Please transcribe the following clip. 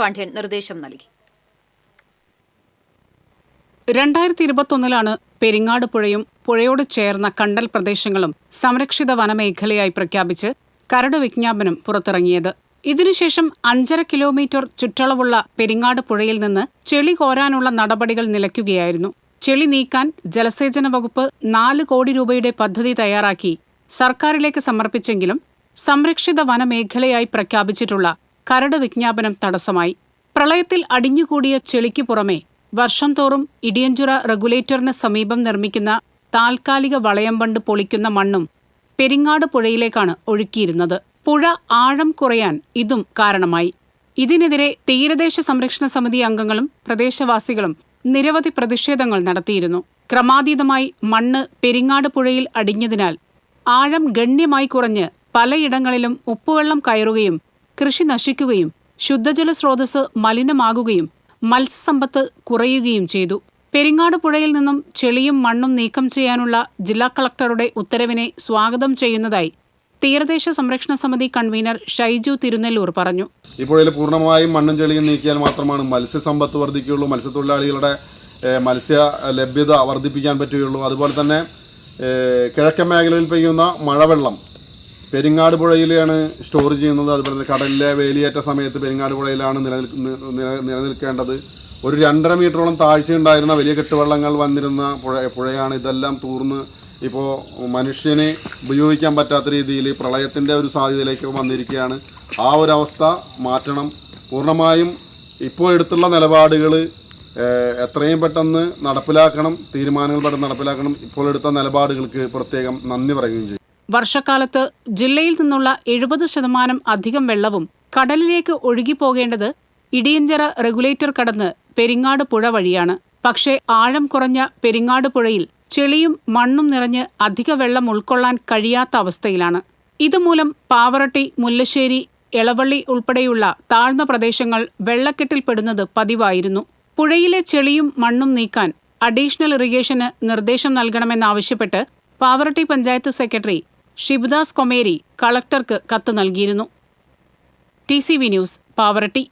പാണ്ഡ്യൻ നിർദ്ദേശം നൽകി. രണ്ടായിരത്തി ഇരുപത്തൊന്നിലാണ് പെരിങ്ങാട് പുഴയും പുഴയോട് ചേർന്ന കണ്ടൽ പ്രദേശങ്ങളും സംരക്ഷിത വനമേഖലയായി പ്രഖ്യാപിച്ച് കരട് വിജ്ഞാപനം പുറത്തിറങ്ങിയത്. ഇതിനുശേഷം അഞ്ചര കിലോമീറ്റർ ചുറ്റളവുള്ള പെരിങ്ങാട് പുഴയിൽ നിന്ന് ചെളി കോരാനുള്ള നടപടികൾ നിലയ്ക്കുകയായിരുന്നു. ചെളി നീക്കാൻ ജലസേചന വകുപ്പ് നാല് കോടി രൂപയുടെ പദ്ധതി തയ്യാറാക്കി സർക്കാരിലേക്ക് സമർപ്പിച്ചെങ്കിലും സംരക്ഷിത വനമേഖലയായി പ്രഖ്യാപിച്ചിട്ടുള്ള കരട് വിജ്ഞാപനം തടസ്സമായി. പ്രളയത്തിൽ അടിഞ്ഞുകൂടിയ ചെളിക്ക് പുറമെ വർഷം തോറും ഇടിയഞ്ചുറ റെഗുലേറ്ററിന് സമീപം നിർമ്മിക്കുന്ന താൽക്കാലിക വളയം ബണ്ട് പൊളിക്കുന്ന മണ്ണും പെരിങ്ങാട് പുഴയിലേക്കാണ് ഒഴുക്കിയിരുന്നത്. പുഴ ആഴം കുറയാൻ ഇതും കാരണമായി. ഇതിനെതിരെ തീരദേശ സംരക്ഷണ സമിതി അംഗങ്ങളും പ്രദേശവാസികളും നിരവധി പ്രതിഷേധങ്ങൾ നടത്തിയിരുന്നു. ക്രമാതീതമായി മണ്ണ് പെരിങ്ങാട് പുഴയിൽ അടിഞ്ഞതിനാൽ ആഴം ഗണ്യമായി കുറഞ്ഞ് പലയിടങ്ങളിലും ഉപ്പുവെള്ളം കയറുകയും കൃഷി നശിക്കുകയും ശുദ്ധജല സ്രോതസ് മലിനമാകുകയും മത്സ്യസമ്പത്ത് കുറയുകയും ചെയ്തു. പെരിങ്ങാട് പുഴയിൽ നിന്നും ചെളിയും മണ്ണും നീക്കം ചെയ്യാനുള്ള ജില്ലാ കളക്ടറുടെ ഉത്തരവിനെ സ്വാഗതം ചെയ്യുന്നതായി തീരദേശ സംരക്ഷണ സമിതി കൺവീനർ ഷൈജു തിരുനെല്ലൂർ പറഞ്ഞു. ഈ പുഴയിൽ പൂർണമായും മണ്ണും ചെളിയും നീക്കിയാൽ മാത്രമാണ് മത്സ്യസമ്പത്ത് വർദ്ധിക്കുകയുള്ളൂ മത്സ്യത്തൊഴിലാളികളുടെ മത്സ്യ ലഭ്യത വർദ്ധിപ്പിക്കാൻ പറ്റുകയുള്ളൂ. അതുപോലെ തന്നെ കിഴക്കൻ മേഖലയിൽ പെയ്യുന്ന മഴവെള്ളം പെരിങ്ങാട് പുഴയിലാണ് സ്റ്റോർ ചെയ്യുന്നത്. അതുപോലെ തന്നെ കടലിലെ വേലിയേറ്റ സമയത്ത് പെരിങ്ങാട് പുഴയിലാണ് നിലനിൽക്കുന്ന നില- നിലനിൽക്കേണ്ടത്. ഒരു രണ്ടര മീറ്ററോളം താഴ്ചയുണ്ടായിരുന്ന വലിയ കെട്ടുവള്ളങ്ങൾ വന്നിരുന്ന പുഴ പുഴയാണ് ഇതെല്ലാം തൂർന്ന് ഇപ്പോൾ മനുഷ്യനെ ഉപയോഗിക്കാൻ പറ്റാത്ത രീതിയിൽ പ്രളയത്തിന്റെ ഒരു സാധ്യതയിലേക്ക് വന്നിരിക്കുകയാണ്. ആ ഒരു അവസ്ഥ മാറ്റണം. പൂർണമായും ഇപ്പോൾ എടുത്തുള്ള നിലപാടുകൾ എത്രയും പെട്ടെന്ന് നടപ്പിലാക്കണം. തീരുമാനങ്ങൾ പെട്ടെന്ന് നടപ്പിലാക്കണം. ഇപ്പോൾ എടുത്ത നിലപാടുകൾക്ക് പ്രത്യേകം നന്ദി പറയുകയും ചെയ്യും. വർഷക്കാലത്ത് ജില്ലയിൽ നിന്നുള്ള എഴുപത് ശതമാനം അധികം വെള്ളവും കടലിലേക്ക് ഒഴുകിപ്പോകേണ്ടത് ഇടിയഞ്ചിറ റെഗുലേറ്റർ കടന്ന് പെരിങ്ങാട് പുഴ വഴിയാണ്. പക്ഷേ ആഴം കുറഞ്ഞ പെരിങ്ങാട് പുഴയിൽ ചെളിയും മണ്ണും നിറഞ്ഞ് അധിക വെള്ളം ഉൾക്കൊള്ളാൻ കഴിയാത്ത അവസ്ഥയിലാണ്. ഇതുമൂലം പാവറട്ടി മുല്ലശ്ശേരി എളവള്ളി ഉൾപ്പെടെയുള്ള താഴ്ന്ന പ്രദേശങ്ങൾ വെള്ളക്കെട്ടിൽപ്പെടുന്നത് പതിവായിരുന്നു. പുഴയിലെ ചെളിയും മണ്ണും നീക്കാൻ അഡീഷണൽ ഇറിഗേഷന് നിർദ്ദേശം നൽകണമെന്നാവശ്യപ്പെട്ട് പാവറട്ടി പഞ്ചായത്ത് സെക്രട്ടറി ഷിബുദാസ് കൊമേരി കളക്ടർക്ക് കത്ത് നൽകിയിരുന്നു. T news Pavaratty.